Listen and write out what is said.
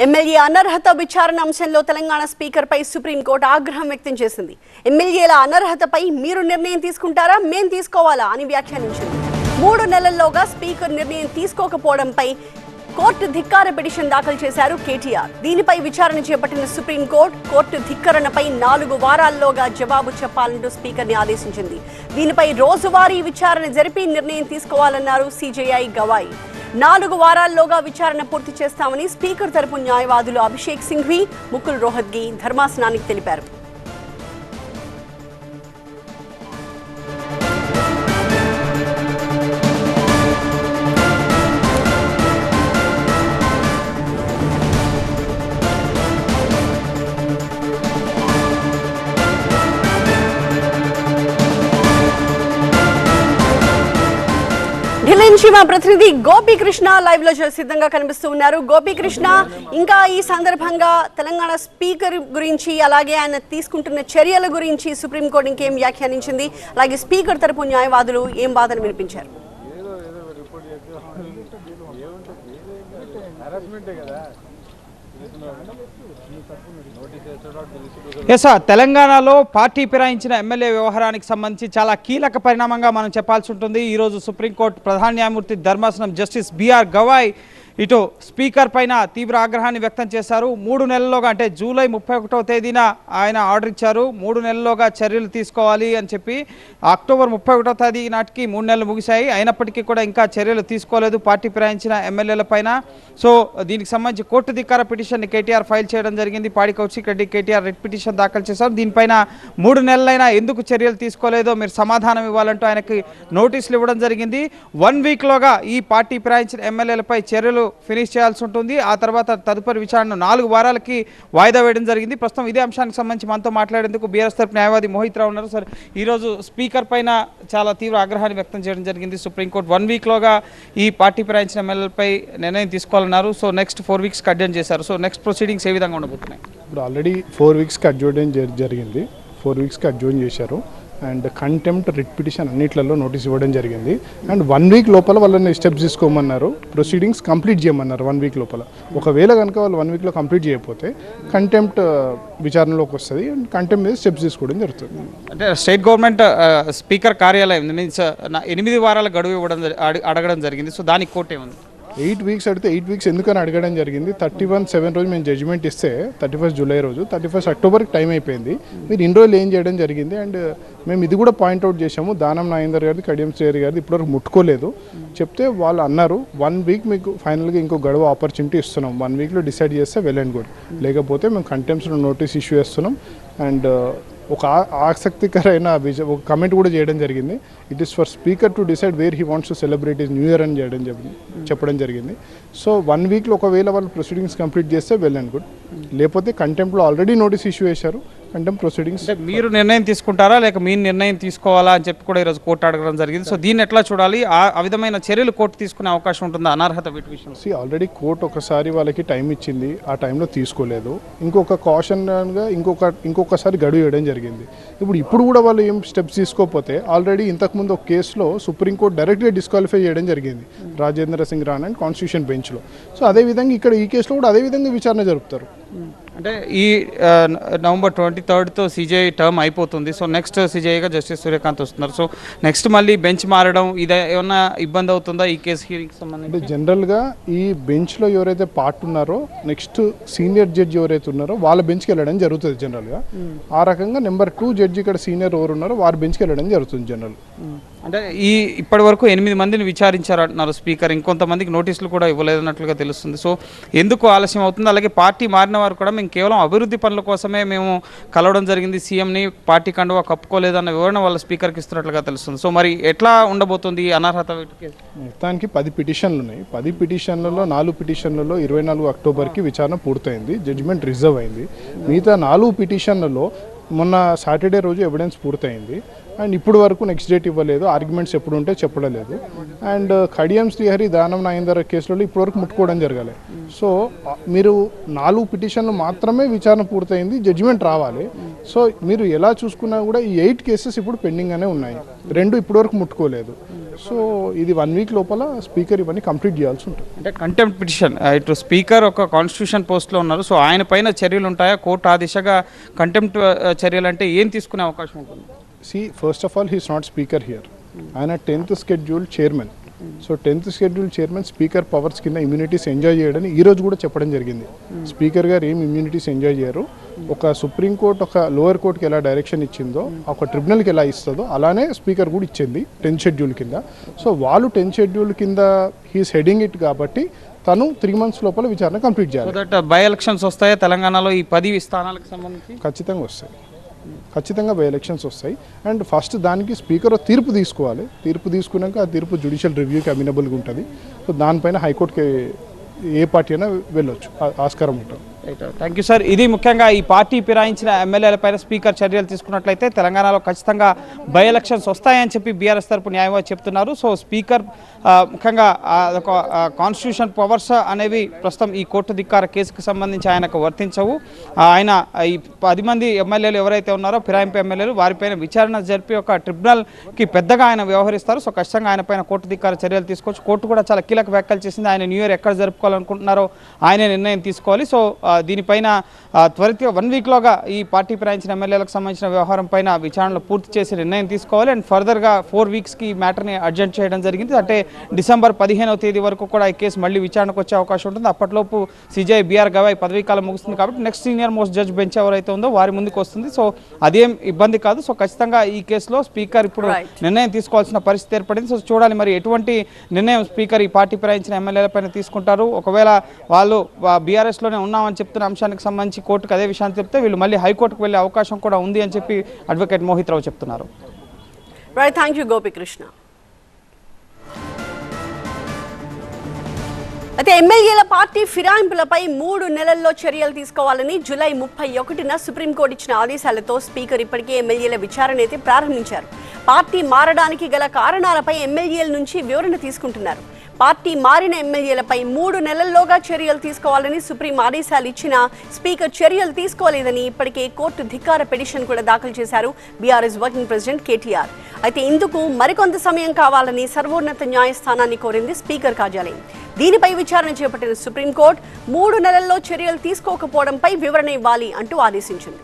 MLA అనర్హత విచారణ అంశంలో తెలంగాణ స్పీకర్పై సుప్రీంకోర్టు ఆగ్రహం వ్యక్తం చేసింది. ఎమ్మెల్యేల అనర్హతపై మీరు నిర్ణయం తీసుకుంటారా? మేం తీసుకోవాలా? అని వ్యాఖ్యానించింది. మూడు నెలల్లోగా స్పీకర్ నిర్ణయం తీసుకోకపోవడంపై కోర్టు ధిక్కార పిటిషన్ దాఖలు చేశారు కేటీఆర్. దీనిపై విచారణ చేపట్టిన సుప్రీంకోర్టు కోర్టు ధిక్కరణపై నాలుగు వారాల్లోగా జవాబు చెప్పాలంటూ స్పీకర్ని ఆదేశించింది. దీనిపై రోజువారీ విచారణ జరిపి నిర్ణయం తీసుకోవాలన్నారు సీజేఐ గవాయి. నాలుగు వారాల్లోగా విచారణ పూర్తి చేస్తామని స్పీకర్ తరపు న్యాయవాదులు అభిషేక్ సింఘ్వి ముకుల్ రోహత్గి ధర్మాసనానికి తెలిపారు. మా ప్రతినిధి గోపీకృష్ణ లైవ్లో సిద్ధంగా కనిపిస్తూ ఉన్నారు. గోపీకృష్ణ ఇంకా ఈ సందర్భంగా తెలంగాణ స్పీకర్ గురించి అలాగే ఆయన తీసుకుంటున్న చర్యల గురించి సుప్రీంకోర్టు ఇంకేం వ్యాఖ్యానించింది. అలాగే స్పీకర్ తరపు న్యాయవాదులు ఏం వాదన వినిపించారు? ఎస్ తెలంగాణలో పార్టీ ఫిరాయించిన ఎమ్మెల్యే వ్యవహారానికి సంబంధించి చాలా కీలక పరిణామంగా మనం చెప్పాల్సి ఉంటుంది. ఈరోజు సుప్రీంకోర్టు ప్రధాన న్యాయమూర్తి ధర్మాసనం జస్టిస్ బిఆర్ గవాయ్ ఇటు స్పీకర్ పైన తీవ్ర ఆగ్రహాన్ని వ్యక్తం చేశారు. మూడు నెలల్లోగా అంటే జూలై ముప్పై ఒకటో తేదీన ఆయన ఆర్డర్ ఇచ్చారు. మూడు నెలల్లోగా చర్యలు తీసుకోవాలి అని చెప్పి అక్టోబర్ ముప్పై ఒకటో తేదీ నాటికి మూడు నెలలు ముగిశాయి. అయినప్పటికీ కూడా ఇంకా చర్యలు తీసుకోలేదు పార్టీ ప్రయాణించిన ఎమ్మెల్యేల పైన. సో దీనికి సంబంధించి కోర్టు ధిక్కార పిటిషన్ని కేటీఆర్ ఫైల్ చేయడం జరిగింది. పాడి కౌశిక్ రెడ్డి కేటీఆర్ రెడ్ పిటిషన్ దాఖలు చేశారు. దీనిపైన మూడు నెలలైనా ఎందుకు చర్యలు తీసుకోలేదో మీరు సమాధానం ఇవ్వాలంటూ ఆయనకి నోటీసులు ఇవ్వడం జరిగింది. వన్ వీక్లోగా ఈ పార్టీ ప్రయాణించిన ఎమ్మెల్యేలపై చర్యలు ఫినిష్ చేయాల్సి ఉంటుంది. ఆ తర్వాత తదుపరి విచారణ నాలుగు వారాలకి వాయిదా వేయడం జరిగింది. ప్రస్తుతం ఇదే అంశానికి సంబంధించి మనతో మాట్లాడేందుకు బీఆర్ఎస్ తరపు న్యాయవాది మోహిత్ రావు ఉన్నారు. సార్ ఈరోజు స్పీకర్ పైన చాలా తీవ్ర ఆగ్రహాన్ని వ్యక్తం చేయడం జరిగింది. సుప్రీంకోర్టు వన్ వీక్లోగా ఈ పార్టీ ప్రయాణించిన ఎమ్మెల్యేలపై నిర్ణయం తీసుకోవాలన్నారు. సో నెక్స్ట్ ఫోర్ వీక్స్కి అడ్జన్ చేశారు. సో నెక్స్ట్ ప్రొసీడింగ్స్ ఏ విధంగా ఉండబోతున్నాయి? ఇప్పుడు ఆల్రెడీ ఫోర్ వీక్స్కి అడ్జోర్డెన్ జరిగింది. ఫోర్ వీక్స్కి అడ్జోర్న్ చేశారు. అండ్ కంటెంప్ట్ రిట్ పిటిషన్ అన్నిట్లలో నోటీస్ ఇవ్వడం జరిగింది. అండ్ వన్ వీక్ లోపల వాళ్ళని స్టెప్స్ తీసుకోమన్నారు. ప్రొసీడింగ్స్ కంప్లీట్ చేయమన్నారు వన్ వీక్ లోపల. ఒకవేళ కనుక వాళ్ళు వన్ వీక్లో కంప్లీట్ చేయకపోతే కంటెంప్ట్ విచారణలోకి వస్తుంది. అండ్ కంటెంప్ట్ మీద స్టెప్స్ తీసుకోవడం జరుగుతుంది. అంటే స్టేట్ గవర్నమెంట్ స్పీకర్ కార్యాలయం మీన్స్ నా- ఎనిమిది వారాల గడువు ఇవ్వడం అడగడం జరిగింది. సో దానికి కోర్టు ఏముంది? ఎయిట్ వీక్స్ అడిగితే ఎయిట్ వీక్స్ ఎందుకని అడగడం జరిగింది. థర్టీ వన్ సెవెన్ రోజు మేము జడ్జిమెంట్ ఇస్తే థర్టీ ఫస్ట్ జూలై రోజు థర్టీ ఫస్ట్ అక్టోబర్కి టైం అయిపోయింది. మీరు ఇన్ని రోజులు ఏం చేయడం జరిగింది అండ్ మేము ఇది కూడా పాయింట్అవుట్ చేసాము దానం నాయందర్ గారిది కడియం శ్రేయర్ గారిది ఇప్పటివరకు ముట్టుకోలేదు. చెప్తే వాళ్ళు అన్నారు వన్ వీక్ మీకు ఫైనల్గా ఇంకో గడువు ఆపర్చునిటీ ఇస్తున్నాం. వన్ వీక్లో డిసైడ్ చేస్తే వెల్ అండ్ గుడ్. లేకపోతే మేము కంటెంప్స్లో నోటీస్ ఇష్యూ చేస్తున్నాం. అండ్ ఒక ఆసక్తికరమైన ఒక కమెంట్ కూడా చేయడం జరిగింది. It is for speaker to decide where he wants to celebrate his new year అని చేయడం చెప్పడం జరిగింది. సో వన్ వీక్లో ఒకవేళ వాళ్ళు ప్రొసీడింగ్స్ కంప్లీట్ చేస్తే వెల్ అండ్ గుడ్ లేకపోతే కంటెంప్ట్లో ఆల్రెడీ నోటీస్ ఇష్యూ చేశారు కంటెంప్ట్ ప్రొసీడింగ్స్ అంటే మీరు నిర్ణయం తీసుకుంటారా? లేక మీ నిర్ణయం తీసుకోవాలా? అని చెప్పి కూడా ఈరోజు కోర్టు అడగడం జరిగింది. సో దీన్ని ఎట్లా చూడాలి? ఆ విధమైన చర్యలు కోర్టు తీసుకునే అవకాశం ఉంటుందా? అనర్హత వీటి విషయంలో. సి ఆల్రెడీ కోర్ట్ ఒకసారి వాళ్ళకి టైం ఇచ్చింది. ఆ టైంలో తీసుకోలేదు. ఇంకొక కాషన్గా ఇంకొక ఇంకొకసారి గడువు ఇవ్వడం జరిగింది. ఇప్పుడు ఇప్పుడు కూడా వాళ్ళు ఏం స్టెప్స్ తీసుకోకపోతే ఆల్రెడీ ఇంతకుముందు ఒక కేసులో సుప్రీంకోర్టు డైరెక్ట్గా డిస్క్వాలిఫై చేయడం జరిగింది. రాజేంద్ర సింగ్ రాణ్ అండ్ కాన్స్టిట్యూషన్ బెంచ్లో సో అదేవిధంగా ఇక్కడ ఈ కేసులో కూడా అదేవిధంగా విచారణ జరుపుతారు. అంటే ఈ నవంబర్ ట్వంటీ థర్డ్తో సీజీఐ టర్మ్ అయిపోతుంది. సో నెక్స్ట్ సీజీఐగా జస్టిస్ సూర్యకాంత్ వస్తున్నారు. సో నెక్స్ట్ మళ్ళీ బెంచ్ మారడం ఇది ఏమన్నా ఇబ్బంది అవుతుందా ఈ కేసు హీరింగ్ సంబంధించి? జనరల్గా ఈ బెంచ్లో ఎవరైతే పార్ట్ ఉన్నారో నెక్స్ట్ సీనియర్ జడ్జి ఎవరైతే ఉన్నారో వాళ్ళ బెంచ్కి వెళ్ళడం జరుగుతుంది జనరల్గా. ఆ రకంగా నెంబర్ టూ జడ్జి ఇక్కడ సీనియర్ ఎవరు ఉన్నారో వారి బెంచ్కి వెళ్ళడం జరుగుతుంది జనరల్. అంటే ఈ ఇప్పటి వరకు ఎనిమిది మందిని విచారించారు అంటున్నారు స్పీకర్. ఇంకొంతమందికి నోటీసులు కూడా ఇవ్వలేదన్నట్లుగా తెలుస్తుంది. సో ఎందుకు ఆలస్యం అవుతుంది? అలాగే పార్టీ మారిన వారు కూడా మేము కేవలం అభివృద్ధి పనుల కోసమే మేము కలవడం జరిగింది. సీఎంని పార్టీ కండువా కప్పుకోలేదన్న వివరణ వాళ్ళ స్పీకర్కి ఇస్తున్నట్లుగా తెలుస్తుంది. సో మరి ఎట్లా ఉండబోతుంది ఈ అనర్హత మొత్తానికి పది పిటిషన్లు ఉన్నాయి. పది పిటిషన్లలో నాలుగు పిటిషన్లలో ఇరవై నాలుగు అక్టోబర్కి విచారణ పూర్తయింది. జడ్జిమెంట్ రిజర్వ్ అయింది. మిగతా నాలుగు పిటిషన్లలో మొన్న సాటర్డే రోజు ఎవిడెన్స్ పూర్తయింది. అండ్ ఇప్పుడు వరకు నెక్స్ట్ డేట్ ఇవ్వలేదు. ఆర్గ్యుమెంట్స్ ఎప్పుడు ఉంటే చెప్పడం లేదు అండ్ కడియం శ్రీహరి దానం నాయందర్ కేసులలో ఇప్పటివరకు ముట్టుకోవడం జరగాలి. సో మీరు నాలుగు పిటిషన్లు మాత్రమే విచారణ పూర్తయింది జడ్జిమెంట్ రావాలి. సో మీరు ఎలా చూసుకున్నా కూడా ఈ ఎయిట్ కేసెస్ ఇప్పుడు పెండింగ్ అనే ఉన్నాయి. రెండు ఇప్పటివరకు ముట్టుకోలేదు. సో ఇది వన్ వీక్ లోపల స్పీకర్ ఇవన్నీ కంప్లీట్ చేయాల్సి ఉంటుంది. అంటే కంటెంప్ట్ పిటిషన్ ఇటు స్పీకర్ ఒక కాన్స్టిట్యూషన్ పోస్ట్లో ఉన్నారు. సో ఆయన పైన చర్యలు ఉంటాయా కోర్టు ఆ దిశగా కంటెంప్ట్ చర్యలు అంటే ఏం తీసుకునే అవకాశం ఉంటుంది? See first of all he's not speaker here ఆయన tenth schedule chairman so tenth schedule chairman speaker powers కింద ఇమ్యూనిటీస్ ఎంజాయ్ చేయడని ఈ రోజు కూడా చెప్పడం జరిగింది. స్పీకర్ గారు ఏం ఇమ్యూనిటీస్ ఎంజాయ్ చేయరు? ఒక సుప్రీంకోర్టు ఒక లోవర్ కోర్టుకి ఎలా డైరెక్షన్ ఇచ్చిందో ఒక ట్రిబ్యునల్కి ఎలా ఇస్తుందో అలానే స్పీకర్ కూడా ఇచ్చింది టెన్త్ షెడ్యూల్ కింద. సో వాళ్ళు టెన్త్ షెడ్యూల్ కింద హీస్ హెడింగ్ ఇట్ కాబట్టి తను త్రీ మంత్స్ లోపల విచారణ కంప్లీట్ చేయాలి. బై ఎలక్షన్స్ వస్తాయా? తెలంగాణలో ఈ పది స్థానాలకు సంబంధించి? ఖచ్చితంగా వస్తాయి. ఖచ్చితంగా బై ఎలక్షన్స్ వస్తాయి. అండ్ ఫస్ట్ దానికి స్పీకర్ తీర్పు తీసుకోవాలి. తీర్పు తీసుకున్నాక ఆ తీర్పు జుడిషియల్ రివ్యూకి అమినబుల్గా ఉంటుంది. సో దానిపైన హైకోర్టుకి ఏ పార్టీ అయినా వెళ్ళొచ్చు. ఆ- ఆస్కారం ఉంటుంది. థ్యాంక్ యూ సార్ ఇది ముఖ్యంగా ఈ పార్టీ ఫిరాయించిన ఎమ్మెల్యేల పైన స్పీకర్ చర్యలు తీసుకున్నట్లయితే తెలంగాణలో ఖచ్చితంగా బై ఎలక్షన్స్ వస్తాయని చెప్పి బీఆర్ఎస్ తరపు న్యాయవాది చెప్తున్నారు. సో స్పీకర్ ముఖ్యంగా అదొక కాన్స్టిట్యూషన్ పవర్స్ అనేవి ప్రస్తుతం ఈ కోర్టు ధిక్కార కేసుకు సంబంధించి ఆయనకు వర్తించవు. ఆయన ఈ పది మంది ఎమ్మెల్యేలు ఎవరైతే ఉన్నారో ఫిరాయింపు ఎమ్మెల్యేలు వారిపైన విచారణ జరిపి ఒక ట్రిబ్యునల్కి పెద్దగా ఆయన వ్యవహరిస్తారు. సో ఖచ్చితంగా ఆయన పైన కోర్టు ధిక్కార చర్యలు తీసుకోవచ్చు. కోర్టు కూడా చాలా కీలక వ్యాఖ్యలు చేసింది. ఆయన న్యూ ఇయర్ ఎక్కడ జరుపుకోవాలనుకుంటున్నారో ఆయనే నిర్ణయం తీసుకోవాలి. సో దీనిపైన త్వరితగా వన్ వీక్లోగా ఈ పార్టీ ఫిరాయించిన ఎమ్మెల్యేలకు సంబంధించిన వ్యవహారం పైన విచారణలు పూర్తి చేసి నిర్ణయం తీసుకోవాలి. అండ్ ఫర్దర్గా ఫోర్ వీక్స్కి ఈ మ్యాటర్ని అర్జెంట్ చేయడం జరిగింది. అంటే డిసెంబర్ పదిహేనవ తేదీ వరకు కూడా ఈ కేసు మళ్ళీ విచారణకు వచ్చే అవకాశం ఉంటుంది. అప్పట్లోపు సిజై బీఆర్ గవాయ్ పదవీ కాలం ముగుస్తుంది కాబట్టి next senior most judge bench ఎవరైతే ఉందో వారి ముందుకు వస్తుంది. సో అదేం ఇబ్బంది కాదు. సో ఖచ్చితంగా ఈ కేసులో స్పీకర్ ఇప్పుడు. నిర్ణయం తీసుకోవాల్సిన పరిస్థితి ఏర్పడింది. సో చూడాలి మరి ఎటువంటి నిర్ణయం స్పీకర్ ఈ పార్టీ ఫిరాయించిన ఎమ్మెల్యేల పైన తీసుకుంటారు. ఒకవేళ వాళ్ళు బీఆర్ఎస్లోనే ఉన్నామని చెప్తున్న అంశానికి సంబంధించి కోర్టుకు అదే విషయాన్ని చెప్తే వీళ్ళు మళ్ళీ హైకోర్టుకు వెళ్ళే అవకాశం కూడా ఉంది అని చెప్పి అడ్వకేట్ మోహిత్ రావు చెప్తున్నారు. Right thank you Gopikrishna. అయితే ఎమ్మెల్యేల పార్టీ ఫిరాయింపులపై మూడు నెలల్లో చర్యలు తీసుకోవాలని జూలై ముప్పై ఒకటిన సుప్రీంకోర్టు ఇచ్చిన ఆదేశాలతో స్పీకర్ ఇప్పటికే ఎమ్మెల్యేల విచారణ అయితే ప్రారంభించారు. పార్టీ మారడానికి గల కారణాలపై ఎమ్మెల్యేల నుంచి వివరణ తీసుకుంటున్నారు. పార్టీ మారిన ఎమ్మెల్యేలపై మూడు నెలల్లోగా చర్యలు తీసుకోవాలని సుప్రీం ఆదేశాలు ఇచ్చినా స్పీకర్ చర్యలు తీసుకోలేదని ఇప్పటికే కోర్టు ధిక్కార పిటిషన్ కూడా దాఖలు చేశారు బీఆర్ఎస్ వర్కింగ్ ప్రెసిడెంట్ కేటీఆర్. అయితే ఇందుకు మరికొంత సమయం కావాలని సర్వోన్నత న్యాయస్థానాన్ని కోరింది స్పీకర్ కార్యాలయం. దీనిపై విచారణ చేపట్టిన సుప్రీంకోర్టు మూడు నెలల్లో చర్యలు తీసుకోకపోవడంపై వివరణ ఇవ్వాలి అంటూ ఆదేశించింది.